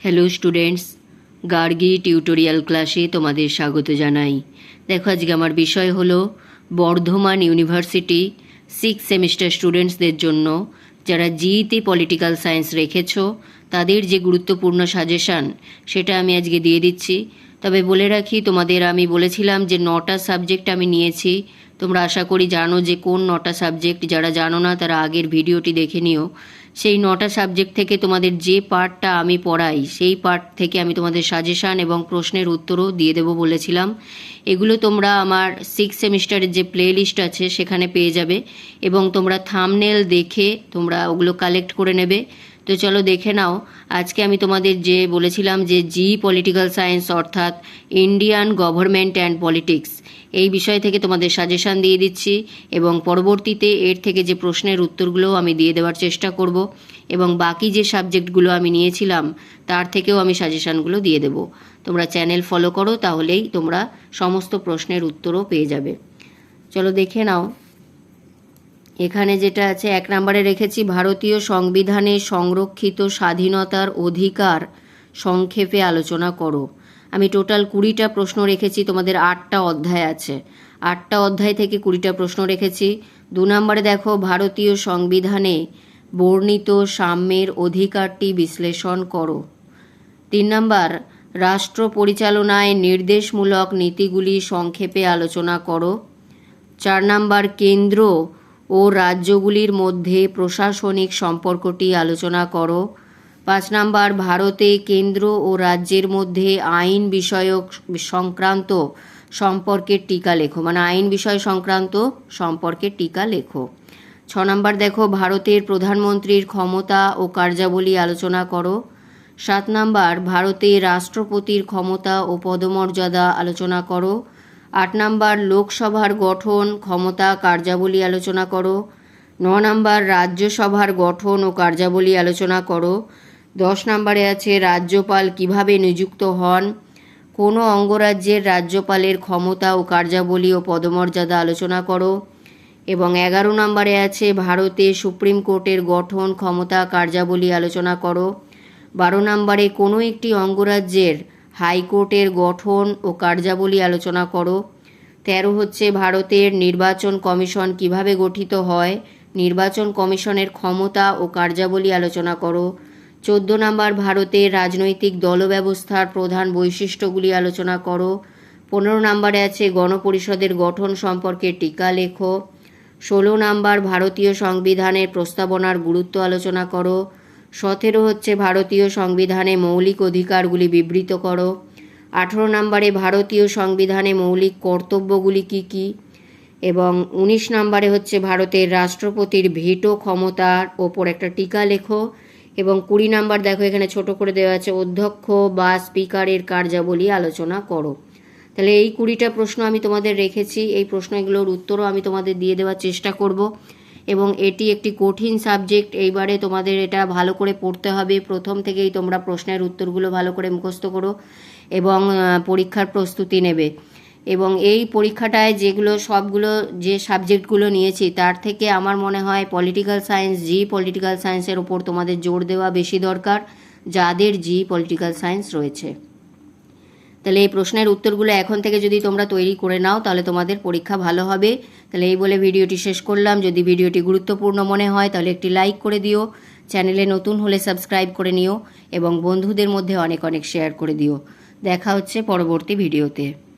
Hello students Gargi tutorial ক্লাসে তোমাদের স্বাগত জানাই। দেখো, আজকে আমার বিষয় হলো বর্ধমান ইউনিভার্সিটি সিক্স সেমিস্টার স্টুডেন্টসদের জন্য যারা জিইতে পলিটিক্যাল সায়েন্স রেখেছো, তাদের যে গুরুত্বপূর্ণ সাজেশান সেটা আমি আজকে দিয়ে দিচ্ছি। তবে বলে রাখি, তোমাদের আমি বলেছিলাম যে নটা সাবজেক্ট আমি নিয়েছি। তোমরা আশা করি জানো যে কোন নটা সাবজেক্ট যারা জানো না তারা আগের ভিডিওটি দেখে নিও। সেই নটা সাবজেক্ট থেকে তোমাদের যে পার্টটা আমি পড়াই, সেই পার্ট থেকে আমি তোমাদের সাজেশান এবং প্রশ্নের উত্তরও দিয়ে দেবো বলেছিলাম। এগুলো তোমরা আমার সিক্স সেমিস্টারের যে প্লে লিস্ট আছে, সেখানে পেয়ে যাবে এবং তোমরা থামনেল দেখে তোমরা ওগুলো কালেক্ট করে নেবে। তো চলো দেখে নাও। আজকে আমি তোমাদের যে বলেছিলাম যে জি পলিটিক্যাল সায়েন্স অর্থাৎ ইন্ডিয়ান গভর্নমেন্ট অ্যান্ড পলিটিক্স এই বিষয় থেকে তোমাদের সাজেশান দিয়ে দিচ্ছি এবং পরবর্তীতে এর থেকে যে প্রশ্নের উত্তরগুলো আমি দিয়ে দেওয়ার চেষ্টা করব এবং বাকি যে সাবজেক্টগুলো আমি নিয়েছিলাম, তার থেকেও আমি সাজেশানগুলো দিয়ে দেব। তোমরা চ্যানেল ফলো করো, তাহলেই তোমরা সমস্ত প্রশ্নের উত্তরও পেয়ে যাবে। চলো দেখে নাও। এখানে যেটা আছে, এক নম্বরে রেখেছি, ভারতীয় সংবিধানে সংরক্ষিত স্বাধীনতার অধিকার সংক্ষেপে আলোচনা করো। আমি টোটাল কুড়িটা প্রশ্ন রেখেছি, তোমাদের আটটা অধ্যায় আছে। আটটা অধ্যায় থেকে কুড়িটা প্রশ্ন রেখেছি। দু নম্বরে দেখো, ভারতীয় সংবিধানে বর্ণিত সাম্যের অধিকারটি বিশ্লেষণ করো। তিন নম্বর, রাষ্ট্র পরিচালনায় নির্দেশমূলক নীতিগুলি সংক্ষেপে আলোচনা করো। চার নাম্বার, কেন্দ্র ও রাজ্যগুলির মধ্যে প্রশাসনিক সম্পর্কটি আলোচনা করো। পাঁচ নাম্বার, ভারতে কেন্দ্র ও রাজ্যের মধ্যে আইন বিষয়ক সংক্রান্ত সম্পর্কের টিকা লেখো। মানে আইন বিষয় সংক্রান্ত সম্পর্কের টিকা লেখো। ছ নাম্বার, দেখো, ভারতের প্রধানমন্ত্রীর ক্ষমতা ও কার্যাবলী আলোচনা করো। সাত নাম্বার, ভারতে রাষ্ট্রপতির ক্ষমতা ও পদমর্যাদা আলোচনা করো। আট নাম্বার লোকসভার গঠন, ক্ষমতা, কার্যাবলী আলোচনা করো। ন নাম্বার রাজ্যসভার গঠন ও কার্যাবলী আলোচনা করো। দশ নম্বরে আছে রাজ্যপাল কীভাবে নিযুক্ত হন? কোনো অঙ্গরাজ্যের রাজ্যপালের ক্ষমতা ও কার্যাবলী ও পদমর্যাদা আলোচনা করো। এবং এগারো নম্বরে আছে ভারতে সুপ্রিম কোর্টের গঠন, ক্ষমতা, কার্যাবলী আলোচনা করো। বারো নম্বরে কোনো একটি অঙ্গরাজ্যের হাইকোর্টের গঠন ও কার্যাবলী আলোচনা করো। তেরো হচ্ছে ভারতের নির্বাচন কমিশন কীভাবে গঠিত হয়। নির্বাচন কমিশনের ক্ষমতা ও কার্যাবলী আলোচনা করো। চোদ্দ নম্বর, ভারতের রাজনৈতিক দল ব্যবস্থার প্রধান বৈশিষ্ট্যগুলি আলোচনা করো। পনেরো নম্বরে আছে গণপরিষদের গঠন সম্পর্কে টিকা লেখো। ষোলো নম্বর, ভারতীয় সংবিধানের প্রস্তাবনার গুরুত্ব আলোচনা করো। সতেরো হচ্ছে ভারতীয় সংবিধানে মৌলিক অধিকারগুলি বিবৃত করো। আঠেরো নম্বরে ভারতীয় সংবিধানে মৌলিক কর্তব্যগুলি কি কি? এবং উনিশ নম্বরে হচ্ছে ভারতের রাষ্ট্রপতির ভেটো ক্ষমতার ওপর একটা টিকা লেখো। এবং কুড়ি নাম্বার দেখো এখানে ছোট করে দেওয়া আছে, অধ্যক্ষ বা স্পিকারের কার্যাবলী আলোচনা করো। তাহলে এই কুড়িটা প্রশ্ন আমি তোমাদের রেখেছি। এই প্রশ্নগুলোর উত্তরও আমি তোমাদের দিয়ে দেওয়ার চেষ্টা করব। এবং এটি একটি কঠিন সাবজেক্ট এইবারে তোমাদের এটা ভালো করে পড়তে হবে। প্রথম থেকেই তোমরা প্রশ্নের উত্তরগুলো ভালো করে মুখস্থ করো এবং পরীক্ষার প্রস্তুতি নেবে। এবং এই পরীক্ষাটায় যেগুলো, সবগুলো যে সাবজেক্টগুলো নিয়েছি, তার থেকে আমার মনে হয় পলিটিক্যাল সায়েন্স জি পলিটিক্যাল সায়েন্সের ওপর তোমাদের জোর দেওয়া বেশি দরকার। যাদের জি পলিটিক্যাল সায়েন্স রয়েছে। তাহলে এই প্রশ্নের উত্তরগুলো এখন থেকে যদি তোমরা তৈরি করে নাও, তাহলে তোমাদের পরীক্ষা ভালো হবে। তাহলে এই বলে ভিডিওটি শেষ করলাম। যদি ভিডিওটি গুরুত্বপূর্ণ মনে হয়, তাহলে একটি লাইক করে দিও। চ্যানেলে নতুন হলে সাবস্ক্রাইব করে নিও এবং বন্ধুদের মধ্যে অনেক অনেক শেয়ার করে দিও। দেখা হচ্ছে পরবর্তী ভিডিওতে।